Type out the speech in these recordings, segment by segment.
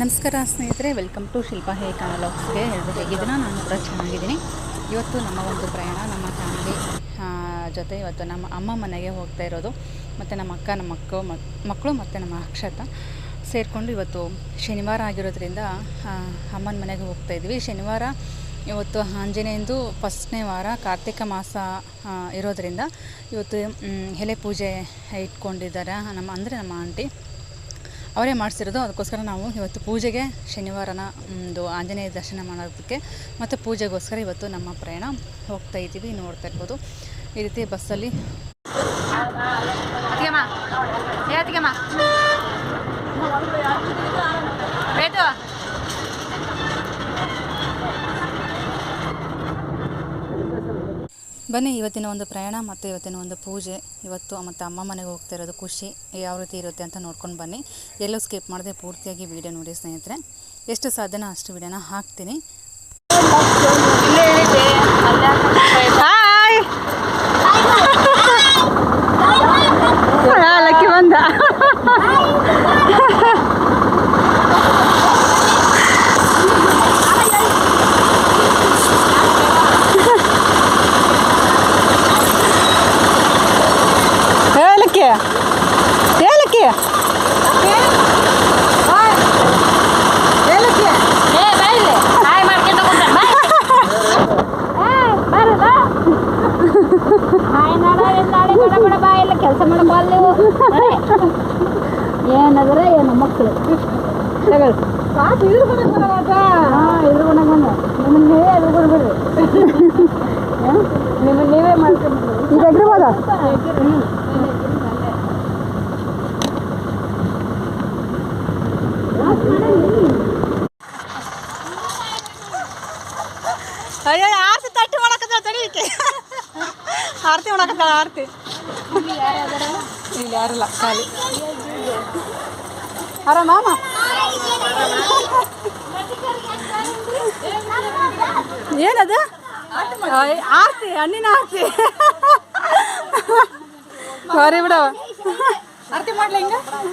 ನಮಸ್ಕಾರ ಸ್ನೇಹಿತರೆ welcome to Shilpa ಹೇ ಕಾನಲಾಗ್ಸ್ಗೆ ಎಲ್ಲರೂ ಹೇಗಿದ್ದೀನೋ ನಾನು ಕೂಡ ಚೆನ್ನಾಗಿದ್ದೀನಿ. ಇವತ್ತು ನಮ್ಮ ಒಂದು ಪ್ರಯಾಣ, ನಮ್ಮ ಫ್ಯಾಮಿಲಿ ಜೊತೆ ಇವತ್ತು ನಮ್ಮ ಅಮ್ಮ ಮನೆಗೆ ಹೋಗ್ತಾ ಇರೋದು. ಮತ್ತು ನಮ್ಮ ಅಕ್ಕ, ನಮ್ಮ ಮಕ್ಕಳು ಮಕ್ಕಳು ಮತ್ತು ನಮ್ಮ ಅಕ್ಷತ ಸೇರಿಕೊಂಡು ಇವತ್ತು ಶನಿವಾರ ಆಗಿರೋದ್ರಿಂದ ಅಮ್ಮನ ಮನೆಗೆ ಹೋಗ್ತಾ ಇದ್ವಿ. ಶನಿವಾರ ಇವತ್ತು ಆಂಜನೇಯಂದು ಫಸ್ಟ್ನೇ ವಾರ ಕಾರ್ತಿಕ ಮಾಸ ಇರೋದರಿಂದ ಇವತ್ತು ಎಲೆ ಪೂಜೆ ಇಟ್ಕೊಂಡಿದ್ದಾರೆ. ನಮ್ಮ, ಅಂದರೆ ನಮ್ಮ ಆಂಟಿ. ಅವರೇ ಮಾಡಿಸಿರೋದು. ಅದಕ್ಕೋಸ್ಕರ ನಾವು ಇವತ್ತು ಪೂಜೆಗೆ ಶನಿವಾರನ ಒಂದು ಆಂಜನೇಯ ದರ್ಶನ ಮಾಡೋದಕ್ಕೆ ಮತ್ತು ಪೂಜೆಗೋಸ್ಕರ ಇವತ್ತು ನಮ್ಮ ಪ್ರಯಾಣ ಹೋಗ್ತಾ ಇದ್ದೀವಿ, ನೋಡ್ತಾ ಇರ್ಬೋದು. ಈ ರೀತಿ ಬಸ್ಸಲ್ಲಿ ಬನ್ನಿ ಇವತ್ತಿನ ಒಂದು ಪ್ರಯಾಣ ಮತ್ತು ಇವತ್ತಿನ ಒಂದು ಪೂಜೆ. ಇವತ್ತು ಮತ್ತು ಅಮ್ಮ ಮನೆಗೆ ಹೋಗ್ತಾ ಇರೋದು ಖುಷಿ. ಯಾವ ರೀತಿ ಇರುತ್ತೆ ಅಂತ ನೋಡ್ಕೊಂಡು ಬನ್ನಿ. ಎಲ್ಲೂ ಸ್ಕಿಪ್ ಮಾಡದೆ ಪೂರ್ತಿಯಾಗಿ ವಿಡಿಯೋ ನೋಡಿ ಸ್ನೇಹಿತರೆ. ಎಷ್ಟು ಸಾಧ್ಯನೋ ಅಷ್ಟು ವಿಡಿಯೋನ ಹಾಕ್ತೀನಿ. ಬಂದ. ತಗೊಳ್ಳಿ ಎದುರುಗೊಂಡ ಬಂದ ನಿಮ್ಮನ್ನ ನೀವೇ ಎದುರುಗೊಂಡು ಬಿಡ್ರಿ ನಿಮ್ಮನ್ನ ನೀವೇ ಮಾಡ್ಕೊಂಡು ಇದು ಎಗ್ರಿಬೋದ ಅಯ್ಯೋ ಆರತಿ ತಟ್ಟಿ ಮಾಡಕತ್ತಾಳ ತಡಿಲಿಕ್ಕೆ ಆರತಿ ಮಾಡಕತ್ತಾಳ ಆರತಿ ಇಲ್ಲಿ ಯಾರಿಲ್ಲ ಖಾಲಿ ಆರಾಮ ಏನದು? ಆರ್ತಿ, ಹಣ್ಣಿನ ಆರ್ತಿ. ಸಾರಿ ಬಿಡ.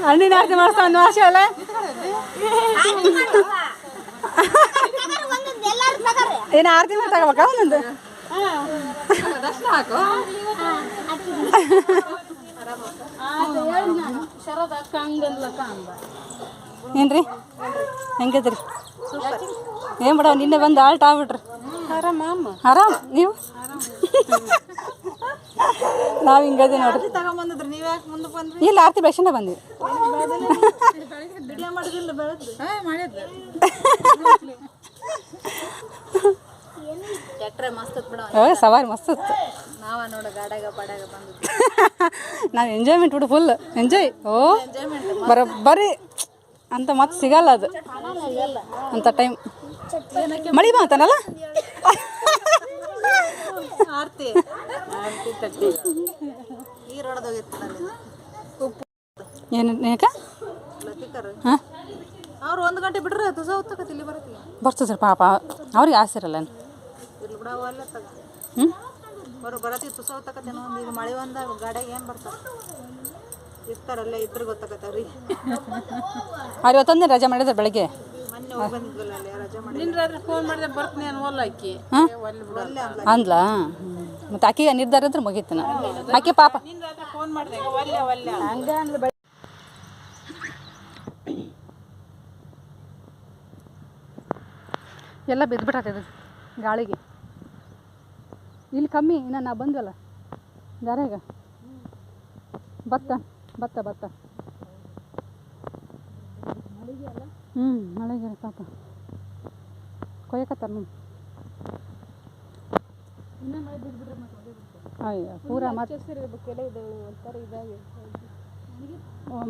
ಹಣ್ಣಿನ ಆರ್ತಿ ಮಾಡಿಸ್ತಾವ ಒಂದು ವರ್ಷ ಅಲ್ಲ? ಏನು ಆರತಿ ಮಾಡಿ ಒಂದೊಂದು? ಹೆಂಗಿದ್ರಿ ಏನ್ ಬಿಡವ, ನಿನ್ನೆ ಬಂದು ಆಲ್ಟ್ ಆಗ್ಬಿಟ್ರಿ. ಆರಾಮ್, ನೀವು? ನಾವ್ ಹಿಂಗದೆ ನೋಡ್ರಿ. ಇಲ್ಲ, ಆರ್ತಿ ಬೆಳಸಿಂದ ಬಂದ್ವಿ. ಸವಾರಿ ಮಸ್ತ್ ನಾವ ನಾವು ಎಂಜಾಯ್ಮೆಂಟ್ ಬಿಡು ಫುಲ್ ಎಂಜಾಯ್ ಓ ಬರೋಬ್ಬರಿ ಅಂತ ಮತ್ತೆ ಸಿಗಲ್ಲ ಅದು. ಅಂತ ಟೈಮ್ ಮಳಿ ಮಾತನಲ್ಲ? ಆರತಿ. ಆರ್ತಿ ತಟ್ಟಿ. ನೀರ್ ಹೊಡೆದೋಗಿತ್ತು ನನಗೆ ಏನು ಯಾಕ ಲತಿಕರ್. ಹಾಂ? ಅವ್ರು ಒಂದು ಗಂಟೆ ಬಿಟ್ರೆ ತುಸ ಇಲ್ಲಿ ಬರತ್ತಿ ಬರ್ತದೆ ಪಾಪ. ಅವ್ರಿಗೆ ಆಸೆ ಇರಲ್ಲ ಇಲ್ಲಿ ಬಿಡ ಅಲ್ಲ ತಗ. ಹ್ಞೂ ಬರೋ ಬರತಿ ತುಸ ಹೊತ್ತಕತ್ತೇನೋ ಒಂದು ಈಗ ಮಳೆ ಬಂದಾಗ ಗಾಡಿಯಾಗ ಏನು ಬರ್ತಾರ ಇರ್ತಾರಲ್ಲ ಅವ್ರು ಇವತ್ತೊಂದೇ ರಜೆ ಮಾಡಿದ್ರೆ ಬೆಳಗ್ಗೆ. ಮೊನ್ನೆ ಹೋಗಿ ಬಂದಿದ್ವಲ್ಲ ಅಲ್ಲಿ ರಜೆ ಮಾಡಿ ಫೋನ್ ಮಾಡಿದೆ ಬರ್ತೀನಿ ಆಕಿ. ಹಾಂ? ಒಲ್ಲೆ ಅಂದ್ಲ ಮತ್ತೆ ಮತ್ತು ಆಕೆಗೆ ನಿರ್ಧಾರ ಇದ್ರೆ ಮುಗೀತು ನಾ. ಆಕೆ ಪಾಪ ಫೋನ್ ಮಾಡಿದೆ ಒಲ್ಲೆ ಒಲ್ಲೆ ಹಂಗ ಎಲ್ಲ ಬಿದ್ದುಬಿಟ್ಟದ ಗಾಳಿಗೆ. ಇಲ್ಲಿ ಕಮ್ಮಿ ಇನ್ನ ನಾ ಬಂದ್ವಲ್ಲ. ದಾರ್ಯಾಗ ಭತ್ತ. ಭತ್ತ ಭತ್ತ ಹ್ಞೂ ಮಳೆಗೆ ಪಾಪ. ಕೊಯ್ಯಕತ್ತಾರ ನೋಡಿ. ಅಯ್ಯ ಪೂರ ಮತ್ತೆ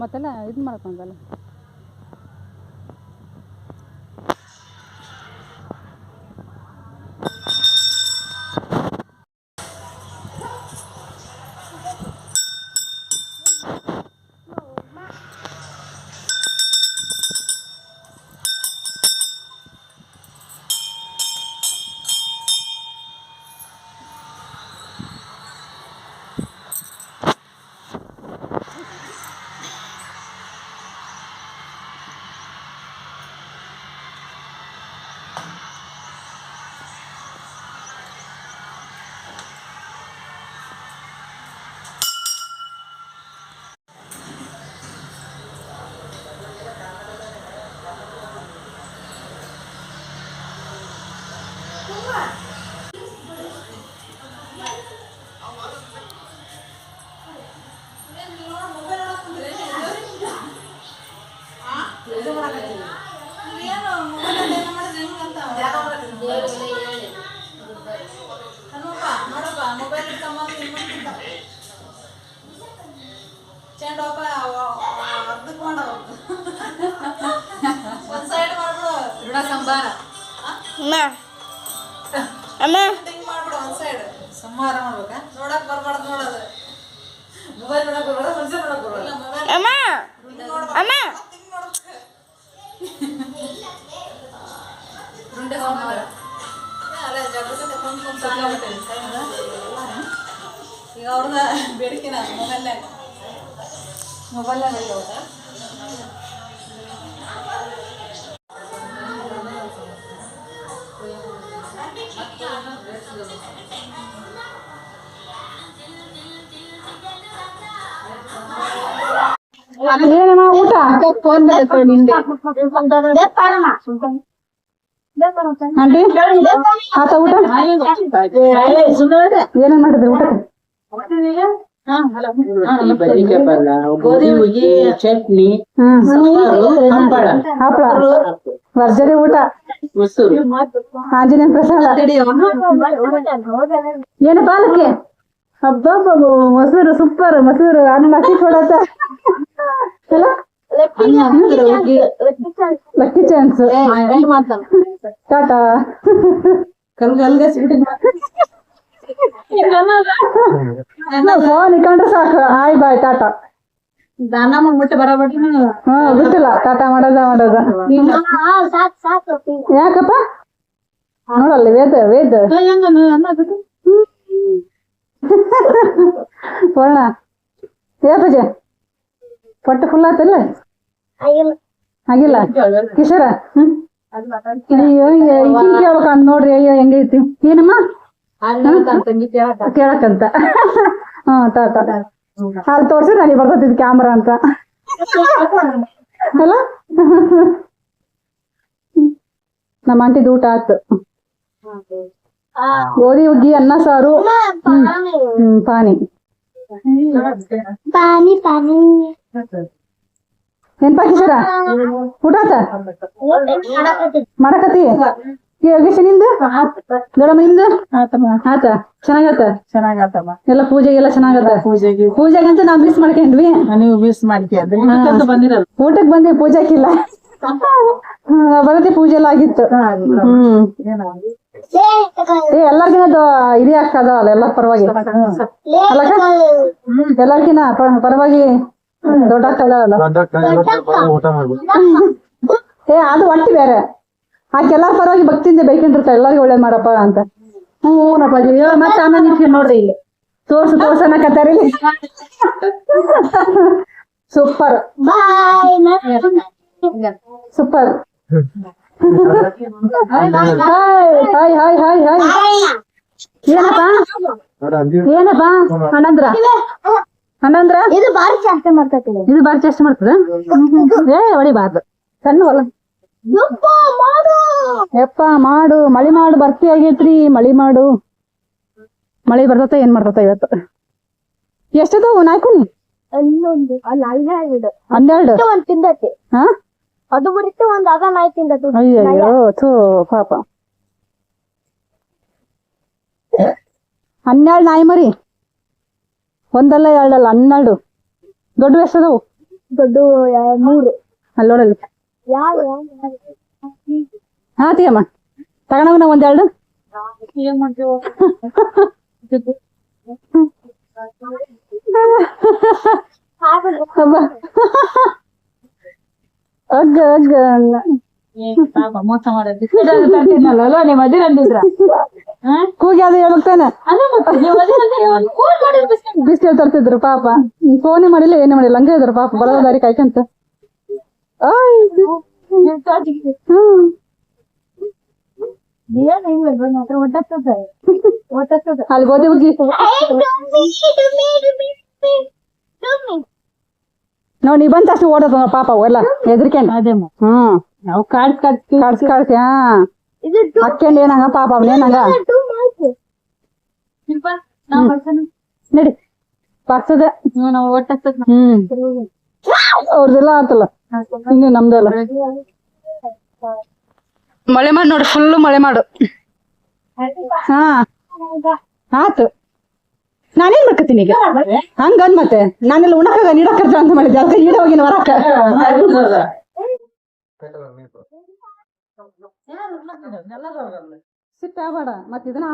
ಮತ್ತೆಲ್ಲ ಇದು ಮಾಡ್ಕೊಂಡಲ್ಲ ಚೆಂಡು ಹಬ್ಬ ಅರ್ಧಕ್ಕೆ ಮಾಡೋ ಒಂದ್ ಸೈಡ್ ಮಾಡ್ಬಿಡು ಋಣ ಸಂಭಾರ ಹಿಂಗ್ ಮಾಡ್ಬಿಡು ಒಂದ್ ಸೈಡ್ ಸಂಹಾರ ಮಾಡ್ಬೇಕಾ ನೋಡಕ್ ಬರ್ಬಾರ್ದು ನೋಡೋದು ಮೊಬೈಲ್ ನೋಡಕ್ ಬರ್ಬಾರ್ದು ಮನುಷ್ಯ ನೋಡಕ್ ಬರ್ಬಾರ್ದು ಇಲ್ಲ ಮೊಬೈಲ್ ಹಿಂಗ್ ನೋಡ್ಬೇಕು ಹಿಂಗ್ ನೋಡ್ಬೇಕು ರುಂಡೆ ಸಂಹಾರ ಅಲ್ಲೇ ಜಬರ್ದಸ್ತಿ ಕುಂತ್ ಕುಂತ್ ಸಾಕಾಗ್ಬಿಟ್ಟೈತೆ ಸೈಡ್ ಈಗ ಅವ್ರದ ಬೇಡಿಕೆನ ಮೊಬೈಲ್ನಾಗ ಮೊಬೈಲ್ನಾಗ ಐತೆ ಏನಮ್ಮ ಊಟ ಫೋನ್ ನಿಂದೆ ಆಂಟಿ ಆತ ಊಟ ಏನೇನ್ ಮಾಡಿದ್ರಿ ಊಟಕ್ಕೆ ಬದನೆಕಾಯಿ ಪಲ್ಯ ಗೋಧಿ ಚಟ್ನಿ. ಹಪ್ಪಳ ಹಪ್ಪಳ ಭರ್ಜರಿ ಊಟ. ಮೊಸರು. ಆಂಜನೇಯ ಪ್ರಸಾದ. ಏನು ಪಾಲಕ್ಕೆ ಹಬ್ಬ ಮೊಸರು ಸೂಪರ್ ಮೊಸರು ಅನ್ನ ಮಸಿ ಕೊಡತ್ತ ಲಕ್ಕಿ ಚಾನ್ಸ್. ಟಾಟಾ. ಫೋನ್ ಇಟ್ಕೊಂಡ್ರೆ ಸಾಕು. ಹಾಯ್ ಬಾಯ್ ಟಾಟಾ ದಾನ ಮಾಡ್ಬಿಟ್ಟು ಬರಬಿಟ್ಟು ಹಾ ಗೊತ್ತಿಲ್ಲ. ಟಾಟಾ ಮಾಡೋದ ಮಾಡೋದ. ಯಾಕಪ್ಪ? ನೋಡಲ್ಲ ವೇದ ವೇದ. ಪೂರ್ಣ. ಏ ಪಟ್ಟು ಫುಲ್ ಆತಲ್ಲ? ಆಗಿಲ್ಲ. ಕಿಶೋರ? ಹ್ಮ್. ಅಯ್ಯೋ ಹಿಂಗ್ ಕೇಳ್ಬೇಕಂತ ನೋಡ್ರಿ. ಅಯ್ಯೋ ಹೆಂಗೈತಿ? ಏನಮ್ಮ? ಕೇಳಕ್ಕಂತ. ಹ್ಮ್ ತಾತ ಅಲ್ಲಿ ತೋರ್ಸಿ ನನಗೆ ಬರ್ತೈತಿ ಕ್ಯಾಮ್ರಾ ಅಂತ. ಅಲ್ಲ? ನಮ್ಮ ಆಂಟಿದ್ ಊಟ ಆತು ಗೋಧಿ ಹುಗ್ಗಿ ಅನ್ನ ಸಾರು. ಹ್ಮ್ ಹ್ಮ್ ಪಾನಿ. ಪಾನಿ ಪಾನಿ. ಏನ್ ಪಾಕಿಸ್ತಾರ ಊಟ ಆತ ಮಾಡಕತ್ತಿ? ನಿಂದು? ಆತ ಚೆನ್ನಾಗತ್ತ ಚೆನ್ನಾಗತ್ತಮ್ಮ ಎಲ್ಲ ಪೂಜೆಗೆಲ್ಲ ಚೆನ್ನಾಗತ್ತ ಪೂಜೆಗೆ. ಪೂಜೆಗಂತ ನಾವ್ ಮಿಸ್ ಮಾಡ್ಕೊಂಡ್ವಿ. ನೀವು ಮಿಸ್ ಬಂದಿರಲ್ಲ? ಊಟಕ್ ಬಂದಿ ಪೂಜಾಕಿಲ್ಲ ಬರತಿ ಪೂಜೆ ಎಲ್ಲ ಆಗಿತ್ತು. ಹ್ಮ್. ಏ ಎಲ್ಲಾರ್ಗಿನ ಇದೇ ಅದಾವಲ್ಲ ಎಲ್ಲ ಪರವಾಗಿ. ಎಲ್ಲಾರ್ಗಿನ ಪರವಾಗಿ ದೊಡ್ಡ ಅಕ್ಕ ಅದಾವಲ್ಲ ಏ ಅದು ಒಟ್ಟಿ ಬೇರೆ. ಆಕೆ ಎಲ್ಲಾರ ಪರವಾಗಿ ಭಕ್ತಿಯಿಂದ ಬೈಕೊಂಡಿರ್ತಾಳೆ ಎಲ್ಲರಿಗೂ ಒಳ್ಳೇದ್ ಮಾಡಪ್ಪ ಅಂತ. ಹ್ಞೂ ಹ್ಞೂನಪ್ಪ ಅಯ್ಯೋ ಮತ್ತೆ ಆಮೇಲೆ ನಿಂತ್ಕೊಂಡ್ ನೋಡ್ರಿ ಇಲ್ಲಿ. ತೋರ್ಸು ತೋರ್ಸು ಅನ್ನಕತ್ತಾರ ಇಲ್ಲಿ. Super super hi hi hi hi hi ಏನಪ್ಪ? ಏನಪ್ಪ? ಅಣ್ಣಂದ್ರ? ಅಣ್ಣಂದ್ರ? ಇದು ಬಾರಿ ಜಾಸ್ತಿ ಮಾಡ್ತೈತಿ ಇದು. ಬಾರಿ ಚೇಷ್ಟ ಮಾಡ್ತದ? ಏ ಹೊಡಿಬಾರ್ದು ಸಣ್ಣ ಹೊಲ ಯಪ್ಪ ಮಾಡು. ಯಪ್ಪ ಮಾಡು. ಮಳಿ ಮಾಡು ಬರ್ತಿ ಆಗೇತ್ರಿ. ಮಳಿ ಮಾಡು. ಮಳಿ ಬರ್ತತ ಏನ್ ಮಾಡ್ತತ ಇವತ್ತು? ಎಷ್ಟದ ನಾಯ್ಕುನಿ ಅಲ್ಲೊಂದು ಅಲ್ಲ ಹನ್ನೆರಡು? ಹನ್ನೆರಡು ಒಂದ್ ತಿಂದತಿ. ಹಾ? ಅದು ಬಿಡುತ್ತೆ ಒಂದ್ ಅದ ನಾಯಿ ಅಯ್ಯೋ ಥೂ ಪಾಪ. ಹನ್ನೆರಡು ನಾಯಿ ಮರಿ. ಒಂದಲ್ಲ ಎರಡಲ್ಲ ಹನ್ನೆರಡು. ದೊಡ್ಡ ಎಷ್ಟದವು? ದೊಡ್ಡ ಮೂರು ಮೂರು. ಅಲ್ಲೋಡಲ್ಲಿ. ಯಾವ ಹಾ, ತೀಯಮ್ಮ. ತಗೊಂಡವನ ಒಂದೆರಡು. ಅಗ್ಗ ಅಗ್ಗ ನಿಮ್ಮ ತರ್ತಿದ್ರು ಪಾಪ. ಫೋನೇ ಮಾಡಿಲ್ಲ, ಏನೇ ಮಾಡಿಲ್ಲ. ಹಂಗೆ ಇದ್ರು ಪಾಪ. ದಾರಿ ಕಾಯ್ಕಂತ ಆಯ್. ಹ್ಮ್. ಅಲ್ಲಿ ಗೋಧಿ ಹುಗ್ಗಿ ನೋಡ್ ನೀ ಬಂತ ಅಷ್ಟು ಓಡೋದು ನೋಡ್ ಪಾಪ ಅವು ಎಲ್ಲ ಹೆದರ್ಕೊಂಡು ಅದೇ ಹ್ಮ್ ನಾವು ಕಾಡ್ಸ್ ಕಾಡ್ಸ್ ಕಳ್ಸಿ ಕಳ್ಸಿ ಹಾ ಇದು ಅಕ್ಕಂಡ್ ಏನಂಗ ಪಾಪ ಅವನೇನಂಗ ಟೂ ಮಾರ್ಕ್ಸ್ ನಡಿ ಪಾಕ್ಸದ ನಾವು ಒಟ್ಟ ಹ್ಮ್ ಅವ್ರದೆಲ್ಲ ಆತಲ್ಲ ಇನ್ನು ನಮ್ದಲ್ಲ ಮಳೆ ಮಾಡಿ ನೋಡಿ ಫುಲ್ ಮಳೆ ಮಾಡು. ಹಾ. ಆತು. ನಾನೇನ್ ಮಾಡ್ಕತ್ತೀನಿ ಈಗ? ಹಂಗಂದ್ ಮತ್ತೆ? ನಾನೆಲ್ಲ ಉಣಕಾಗ ನೀಡಕ್ಕರ್ತ ಅಂತ ಮಾಡಿದ್ದೆ ಅದಕ್ಕೆ ಈಡ ಹೋಗಿನ ವರಕ ಸಿಟ್ಟಾಗಬೇಡ ಮತ್ತೆ ಇದನ್ನ